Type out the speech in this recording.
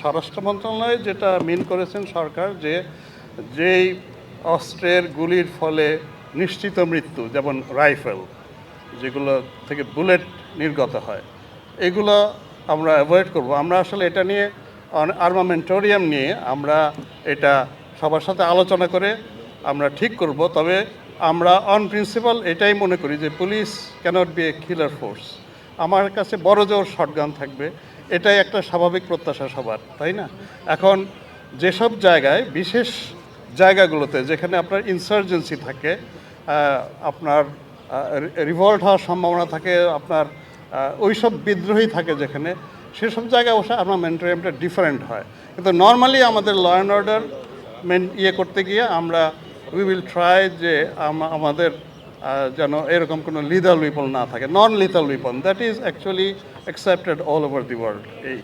স্বরাষ্ট্র মন্ত্রণালয় যেটা মিন করেছেন সরকার যে যেই অস্ত্রের গুলির ফলে নিশ্চিত মৃত্যু, যেমন রাইফেল, যেগুলো থেকে বুলেট নির্গত হয়, এগুলো আমরা অ্যাভয়েড করব। আমরা আসলে এটা নিয়ে আর্মামেন্টোরিয়াম নিয়ে আমরা এটা সবার সাথে আলোচনা করে আমরা ঠিক করব। তবে আমরা অন প্রিন্সিপাল এটাই মনে করি যে police cannot be a killer force. আমার কাছে বড় জোর শটগান থাকবে। এটাই একটা স্বাভাবিক প্রত্যাশা সবার তাই না? এখন যেসব জায়গায় বিশেষ জায়গাগুলোতে যেখানে আপনার ইনসার্জেন্সি থাকে আপনার রিভল্ট হওয়ার সম্ভাবনা থাকে আপনার আহ, ওইসব বিদ্রোহী থাকে যেখানে সেসব জায়গায় অবশ্য আর্মামেন্টারিয়ামটা ডিফারেন্ট হয়। কিন্তু নর্মালি আমাদের ল অ্যান্ড অর্ডার মেন ইয়ে করতে গিয়ে আমরা উই উইল ট্রাই যে আম- আমাদের যেন এরকম কোনো লিদাল উইপন না থাকে non lethal weapon that is actually accepted all over the world এই